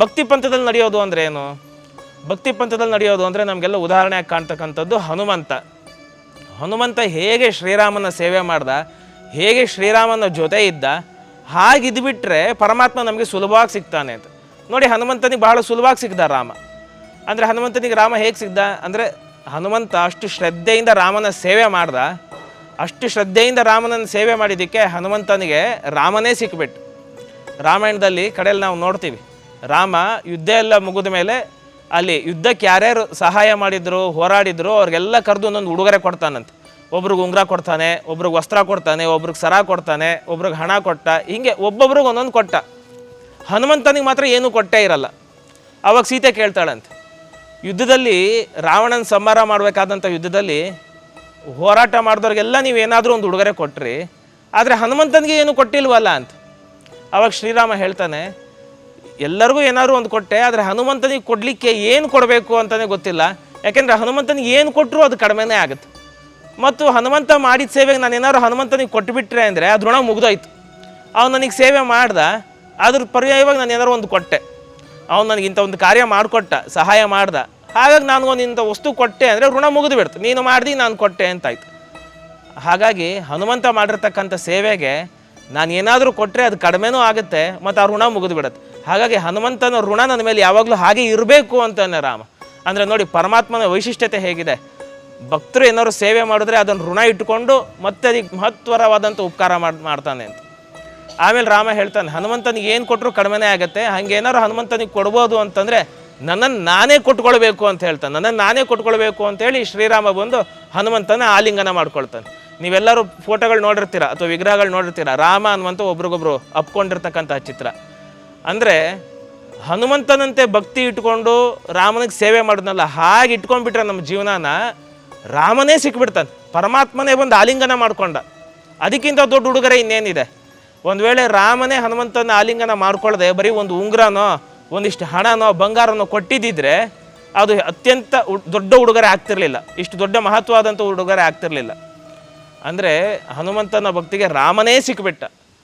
ಭಕ್ತಿ ಪಂಥದಲ್ಲಿ ನಡೆಯೋದು ಅಂದ್ರೆ ಏನು? ಭಕ್ತಿ ಪಂಥದಲ್ಲಿ ನಡೆಯೋದು ಅಂದರೆ ನಮಗೆಲ್ಲ ಉದಾಹರಣೆಯಾಗಿ ಕಾಣ್ತಕ್ಕಂಥದ್ದು ಹನುಮಂತ. ಹನುಮಂತ ಹೇಗೆ ಶ್ರೀರಾಮನ ಸೇವೆ ಮಾಡ್ದ, ಹೇಗೆ ಶ್ರೀರಾಮನ ಜೊತೆ ಇದ್ದ ಹಾಗಿದ್ಬಿಟ್ರೆ ಪರಮಾತ್ಮ ನಮಗೆ ಸುಲಭವಾಗಿ ಸಿಗ್ತಾನೆ ಅಂತ. ನೋಡಿ, ಹನುಮಂತನಿಗೆ ಬಹಳ ಸುಲಭವಾಗಿ ಸಿಗ್ದ ರಾಮ. ಅಂದರೆ ಹನುಮಂತನಿಗೆ ರಾಮ ಹೇಗೆ ಸಿಗ್ದ? ಅಂದರೆ ಹನುಮಂತ ಅಷ್ಟು ಶ್ರದ್ಧೆಯಿಂದ ರಾಮನ ಸೇವೆ ಮಾಡ್ದ. ಅಷ್ಟು ಶ್ರದ್ಧೆಯಿಂದ ರಾಮನನ್ನು ಸೇವೆ ಮಾಡಿದ್ದಕ್ಕೆ ಹನುಮಂತನಿಗೆ ರಾಮನೇ ಸಿಕ್ಬಿಟ್ಟು ರಾಮಾಯಣದಲ್ಲಿ ಕಡೆಯಲ್ಲಿ ನಾವು ನೋಡ್ತೀವಿ. ರಾಮ ಯುದ್ಧ ಎಲ್ಲ ಮುಗಿದ ಮೇಲೆ ಅಲ್ಲಿ ಯುದ್ಧಕ್ಕೆ ಯಾರ್ಯಾರು ಸಹಾಯ ಮಾಡಿದ್ರು, ಹೋರಾಡಿದ್ರು, ಅವ್ರಿಗೆಲ್ಲ ಕರೆದು ಒಂದೊಂದು ಉಡುಗೊರೆ ಕೊಡ್ತಾನಂತೆ. ಒಬ್ರಿಗೆ ಉಂಗುರ ಕೊಡ್ತಾನೆ, ಒಬ್ರಿಗೆ ವಸ್ತ್ರ ಕೊಡ್ತಾನೆ, ಒಬ್ರಿಗೆ ಸರ ಕೊಡ್ತಾನೆ, ಒಬ್ರಿಗೆ ಹಣ ಕೊಟ್ಟ, ಹಿಂಗೆ ಒಬ್ಬೊಬ್ರಿಗೆ ಒಂದೊಂದು ಕೊಟ್ಟ. ಹನುಮಂತನಿಗೆ ಮಾತ್ರ ಏನೂ ಕೊಟ್ಟೇ ಇರಲ್ಲ. ಅವಾಗ ಸೀತೆ ಕೇಳ್ತಾಳಂತೆ. ಯುದ್ಧದಲ್ಲಿ ರಾವಣನ ಸಂಹಾರ ಮಾಡಬೇಕಾದಂಥ ಯುದ್ಧದಲ್ಲಿ ಹೋರಾಟ ಮಾಡಿದವ್ರಿಗೆಲ್ಲ ನೀವೇನಾದರೂ ಒಂದು ಉಡುಗೊರೆ ಕೊಟ್ರಿ, ಆದರೆ ಹನುಮಂತನಿಗೆ ಏನು ಕೊಟ್ಟಿಲ್ವಲ್ಲ ಅಂತ. ಅವಾಗ ಶ್ರೀರಾಮ ಹೇಳ್ತಾನೆ ಎಲ್ಲರಿಗೂ ಏನಾದ್ರು ಒಂದು ಕೊಟ್ಟೆ, ಆದರೆ ಹನುಮಂತನಿಗೆ ಕೊಡಲಿಕ್ಕೆ ಏನು ಕೊಡಬೇಕು ಅಂತಲೇ ಗೊತ್ತಿಲ್ಲ. ಯಾಕೆಂದರೆ ಹನುಮಂತನಿಗೆ ಏನು ಕೊಟ್ಟರು ಅದು ಕಡಿಮೆನೇ ಆಗುತ್ತೆ. ಮತ್ತು ಹನುಮಂತ ಮಾಡಿದ ಸೇವೆಗೆ ನಾನು ಏನಾದ್ರು ಹನುಮಂತನಿಗೆ ಕೊಟ್ಟುಬಿಟ್ರೆ ಅಂದರೆ ಅದು ಋಣ ಮುಗ್ದೋಯ್ತು. ಅವ್ನು ನನಗೆ ಸೇವೆ ಮಾಡ್ದ, ಅದ್ರ ಪರ್ಯಾಯವಾಗಿ ನಾನು ಏನಾದ್ರು ಒಂದು ಕೊಟ್ಟೆ. ಅವ್ನು ನನಗೆ ಇಂಥ ಒಂದು ಕಾರ್ಯ ಮಾಡಿಕೊಟ್ಟ, ಸಹಾಯ ಮಾಡ್ದ. ಹಾಗಾಗಿ ನಾನು ಒಂದು ಇಂಥ ವಸ್ತು ಕೊಟ್ಟೆ ಅಂದರೆ ಋಣ ಮುಗಿದು ಬಿಡ್ತು ನೀನು ಮಾಡ್ದಿ, ನಾನು ಕೊಟ್ಟೆ ಅಂತಾಯ್ತು. ಹಾಗಾಗಿ ಹನುಮಂತ ಮಾಡಿರ್ತಕ್ಕಂಥ ಸೇವೆಗೆ ನಾನು ಏನಾದರೂ ಕೊಟ್ಟರೆ ಅದು ಕಡಿಮೆನೂ ಆಗುತ್ತೆ, ಮತ್ತು ಆ ಋಣ ಮುಗಿದು ಬಿಡುತ್ತೆ ಹಾಗಾಗಿ ಹನುಮಂತನ ಋಣ ನನ್ನ ಮೇಲೆ ಯಾವಾಗಲೂ ಹಾಗೆ ಇರಬೇಕು ಅಂತಾನೆ ರಾಮ. ಅಂದರೆ ನೋಡಿ ಪರಮಾತ್ಮನ ವೈಶಿಷ್ಟ್ಯತೆ ಹೇಗಿದೆ. ಭಕ್ತರು ಏನಾದ್ರು ಸೇವೆ ಮಾಡಿದ್ರೆ ಅದನ್ನು ಋಣ ಇಟ್ಟುಕೊಂಡು ಮತ್ತೆ ಅದಕ್ಕೆ ಮಹತ್ವರವಾದಂಥ ಉಪಕಾರ ಮಾಡಿ, ಮಾಡ್ತಾನೆ ಅಂತ. ಆಮೇಲೆ ರಾಮ ಹೇಳ್ತಾನೆ, ಹನುಮಂತನಿಗೆ ಏನು ಕೊಟ್ಟರು ಕಡಿಮೆನೇ ಆಗುತ್ತೆ. ಹಂಗೇನಾದ್ರು ಹನುಮಂತನಿಗೆ ಕೊಡ್ಬೋದು ಅಂತಂದರೆ ನನ್ನನ್ನು ನಾನೇ ಕೊಟ್ಕೊಳ್ಬೇಕು ಅಂತ ಹೇಳ್ತಾನೆ. ನನ್ನನ್ನು ನಾನೇ ಕೊಟ್ಕೊಳ್ಬೇಕು ಅಂತೇಳಿ ಶ್ರೀರಾಮ ಬಂದು ಹನುಮಂತನ ಆಲಿಂಗನ ಮಾಡ್ಕೊಳ್ತಾನೆ. ನೀವೆಲ್ಲರೂ ಫೋಟೋಗಳು ನೋಡಿರ್ತೀರ ಅಥವಾ ವಿಗ್ರಹಗಳು ನೋಡಿರ್ತೀರ? ರಾಮ ಅನ್ನುವಂಥ ಒಬ್ರಿಗೊಬ್ರು ಅಪ್ಕೊಂಡಿರ್ತಕ್ಕಂಥ ಚಿತ್ರ. ಅಂದರೆ ಹನುಮಂತನಂತೆ ಭಕ್ತಿ ಇಟ್ಕೊಂಡು ರಾಮನಿಗೆ ಸೇವೆ ಮಾಡಿದ್ನಲ್ಲ, ಹಾಗೆ ಇಟ್ಕೊಂಡ್ಬಿಟ್ರೆ ನಮ್ಮ ಜೀವನಾನ ರಾಮನೇ ಸಿಕ್ಬಿಡ್ತಾನೆ. ಪರಮಾತ್ಮನೇ ಬಂದು ಆಲಿಂಗನ ಮಾಡ್ಕೊಂಡ. ಅದಕ್ಕಿಂತ ದೊಡ್ಡ ಉಡುಗೊರೆ ಇನ್ನೇನಿದೆ? ಒಂದು ವೇಳೆ ರಾಮನೇ ಹನುಮಂತನ ಆಲಿಂಗನ ಮಾಡ್ಕೊಳ್ಳದೆ ಬರೀ ಒಂದು ಉಂಗ್ರನೋ, ಒಂದಿಷ್ಟು ಹಣನೋ, ಬಂಗಾರನೋ ಕೊಟ್ಟಿದ್ದಿದ್ರೆ ಅದು ಅತ್ಯಂತ ದೊಡ್ಡ ಉಡುಗೊರೆ ಆಗ್ತಿರಲಿಲ್ಲ. ಇಷ್ಟು ದೊಡ್ಡ ಮಹತ್ವವಾದಂಥ ಉಡುಗೊರೆ ಆಗ್ತಿರಲಿಲ್ಲ. ಅಂದರೆ ಹನುಮಂತನ ಭಕ್ತಿಗೆ ರಾಮನೇ ಸಿಕ್ಬಿಟ್ಟ.